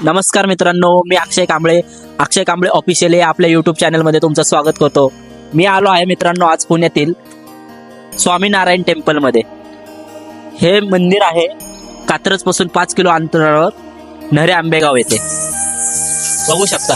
नमस्कार मित्रांनो मी अक्षय कांबळे. अक्षय कांबळे ऑफिशियली आपल्या युट्यूब चॅनलमध्ये तुमचं स्वागत करतो. मी आलो आहे मित्रांनो आज पुण्यातील स्वामीनारायण टेम्पलमध्ये हे मंदिर आहे कात्रजपासून पाच किलो अंतरावर नरे आंबेगाव येथे. बघू शकता.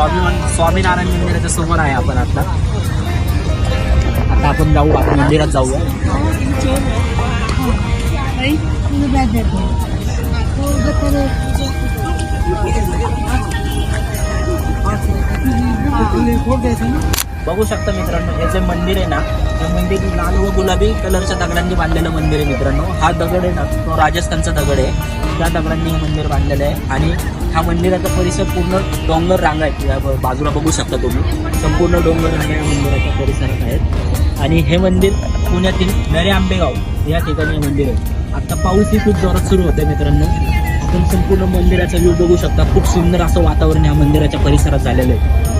स्वामी स्वामीनारायण मंदिराच्या समोर आहे आपण आता. आता आपण जाऊ आपण मंदिरात जाऊया. बघू शकता मित्रांनो हे जे मंदिर आहे ना हे मंदिर लाल व गुलाबी कलरच्या दगडांनी बांधलेलं मंदिर आहे मित्रांनो. हा दगड आहे ना तो राजस्थानचा दगड आहे. त्या दगडांनी हे मंदिर बांधलेलं आहे. आणि हा मंदिराचा परिसर पूर्ण डोंगर रांगा आहेत या बाजूला बघू शकता तुम्ही. संपूर्ण डोंगर रांगा या मंदिराच्या परिसरात आहेत. आणि हे मंदिर पुण्यातील नरे आंबेगाव या ठिकाणी हे मंदिर आहे. आता पाऊसही खूप जोरात सुरू होतोय मित्रांनो. आपण संपूर्ण मंदिराचा व्ह्यू बघू शकता. खूप सुंदर असं वातावरण या मंदिराच्या परिसरात झालेलं आहे.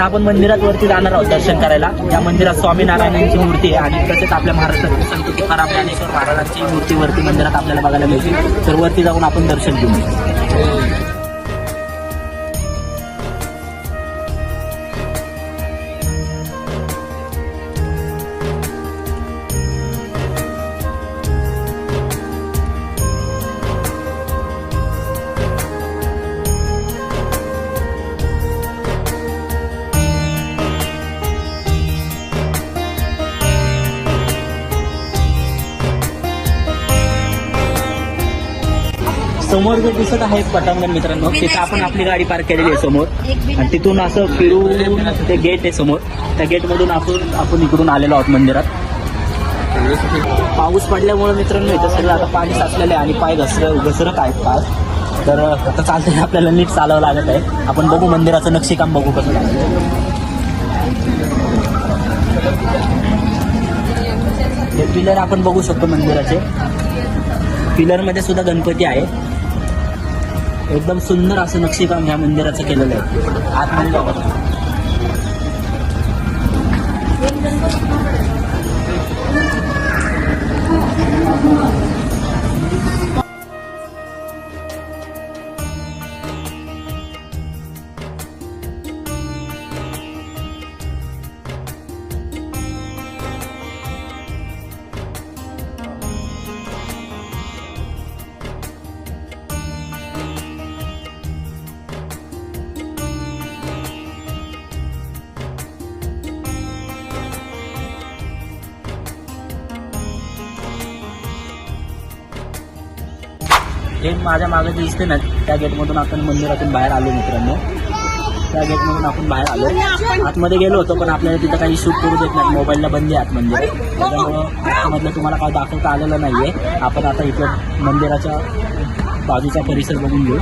आता आपण मंदिरात वरती जाणार आहोत दर्शन करायला. या मंदिरात स्वामीनारायणांची मूर्ती आहे आणि तसेच आपल्या महाराष्ट्रातील संत तुकाराम ज्ञानेश्वर महाराजांची मूर्ती वरती मंदिरात आपल्याला बघायला मिळते तर वरती जाऊन आपण दर्शन घेऊ समोर जे दिसत आहे पटांगण मित्रांनो तिथे आपण आपली गाडी पार्क केलेली आहे समोर. आणि तिथून असं फिरून ते गेट आहे समोर. त्या गेट मधून आपण आपण इकडून आलेलो आहोत मंदिरात. पाऊस पडल्यामुळे मित्रांनो इथं सगळं आता पाणी साचलेलं आहे आणि पाय घसर घसरत आहेत पाय. तर आता चालताना आपल्याला नीट चालावं लागत आहे. आपण बघू मंदिराचं नक्षीकाम बघू कसं हे पिलर आपण बघू शकतो मंदिराचे. पिलरमध्ये सुद्धा गणपती आहे. एकदम सुंदर असं नक्षीकाम ह्या मंदिराचं केलेलं आहे. आतमध्ये गेट हे माझ्या मागे जे दिसते ना त्या गेटमधून आपण मंदिरातून बाहेर आलो मित्रांनो. त्या गेटमधून आपण बाहेर आलो. आतमध्ये गेलो होतो पण आपल्याला तिथं काही शूट करू देत नाही मोबाईलला बंदी आहे आतमध्ये. त्याच्यामुळं आतमधलं तुम्हाला काय दाखवता आलेलं नाहीये. आपण आता इथं मंदिराच्या बाजूचा परिसर बघून घेऊ.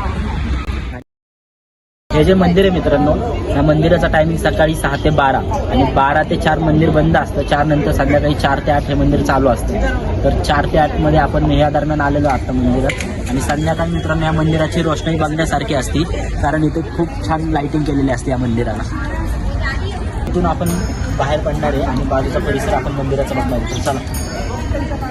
हे जे मंदिर आहे मित्रांनो या मंदिराचा टायमिंग सकाळी सहा ते बारा. आणि बारा ते चार मंदिर बंद असतं. चार नंतर संध्याकाळी चार ते आठ हे मंदिर चालू असतं. तर चार ते आठमध्ये आपण या दरम्यान आलेलो आता मंदिरात. आणि संध्याकाळी मित्रांनो या मंदिराची रोषणाई बघण्यासारखी असते कारण इथे खूप छान लाइटिंग केलेली असते या मंदिराला इथून आपण बाहेर पडणार आहे आणि बाजूचा परिसर आपण मंदिराचा बघणार आहे. चला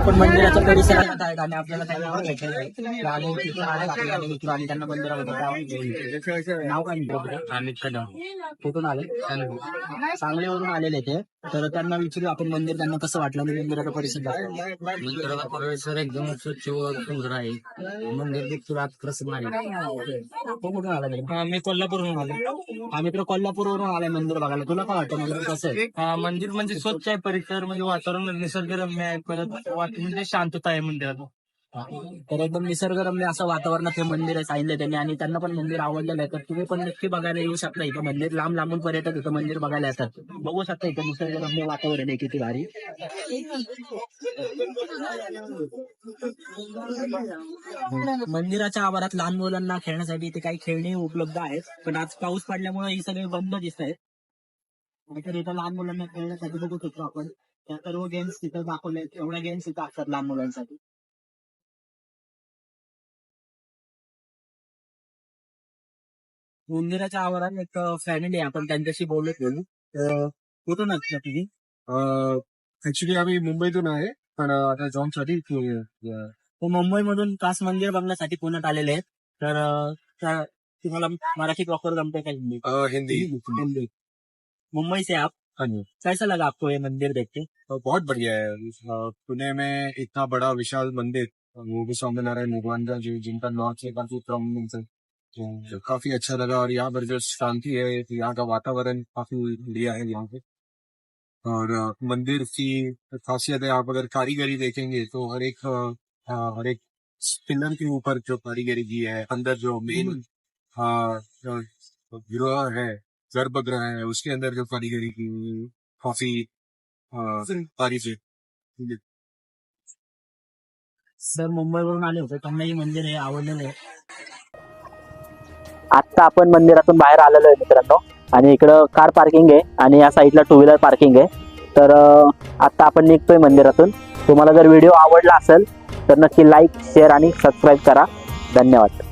आपण मंदिराच्या परिसरात आहेत आणि आपल्याला काही नाव भेटलेलं आहे. आणि तिथून आले आणि मित्र आणि त्यांना मंदिरामध्ये नाव काय कदम कुठून आले? सांगलीवरून आलेले ते. तर त्यांना विचारू आपण मंदिर त्यांना कसं वाटलं? आणि मंदिराचा परिसर. मंदिराचा परिसर एकदम स्वच्छ व सुंदर आहे. मंदिर देखील आज प्रसन्न आहे. तो कुठून आला तरी? हा, मी कोल्हापूरहून आलो. हा मित्र कोल्हापूरवरून आलाय मंदिर बघायला. तुला काय वाटतं? मंदिर कसं आहे? हा, मंदिर म्हणजे स्वच्छ आहे परिसर म्हणजे वातावरण निसर्गरम्य आहे. परत बाकी म्हणजे शांतता आहे मंदिरात तर एकदम निसर्गरम्य असं वातावरणात हे मंदिर आहे सांगितलं त्यांनी. आणि त्यांना पण मंदिर आवडलेलं आहे. तर तुम्ही पण नक्की बघायला येऊ शकता इथं. मंदिर लांब लांबून पर्यटक इथं मंदिर बघायला येतात. बघू शकता इथं निसर्गरम्य वातावरण आहे. किती भारी. मंदिराच्या आवारात लहान मुलांना खेळण्यासाठी इथे काही खेळणी उपलब्ध आहेत. पण आज पाऊस पडल्यामुळे ही सगळी बंद दिसत आहेत. नाहीतर इथं लहान मुलांना खेळण्यासाठी बघू शकतो आपण. त्या सर्व गेम्स तिथं दाखवले एवढ्या गेम्स इथं असतात लहान मुलांसाठी. मंदिराच्या आवारात एक फॅमिली आहे आपण त्यांच्याशी बोलत बोलू तर कुठून असता तुम्ही ऍक्च्युली आम्ही मुंबईतून आहे पण आता जॉबसाठी तो मुंबईमधून कास मंदिर बघण्यासाठी पुण्यात आलेले आहेत. तर त्या- तुम्हाला मराठी प्रॉपर जमते का हिंदी? हिंदी. हिंदी मुंबई से आप हाँ जी। कैसा लगा आपको ये मंदिर देख के? अ, बहुत बढ़िया है। पुणे में इतना बड़ा विशाल मंदिर वो भी स्वामी नारायण भगवान का जो जिनका नॉर्थ से काफ़ी प्रॉमिनेंस है तो काफ़ी अच्छा लगा और यहाँ पर जो शांति है यहाँ का वातावरण काफ़ी बढ़िया है यहाँ पे। और मंदिर की खासियत है आप अगर कारीगरी देखेंगे तो हर एक हर एक पिलर के ऊपर जो कारीगरी की है अंदर जो मेन गृह है गर्भगृह है उसके अंदर जो कारीगरी की हुई काफी तारीफ है सर मुंबईवरून आले होते. त्यांना हे मंदिर हे आवडलेलं आहे. आता आपण मंदिरातून बाहेर आलेलो आहे मित्रांनो. आणि इकडं कार पार्किंग आहे आणि या साईडला टू व्हीलर पार्किंग आहे. तर अं, आता आपण निघतोय मंदिरातून. तुम्हाला जर व्हिडिओ आवडला असेल तर नक्की लाईक शेअर आणि सबस्क्राईब करा. धन्यवाद.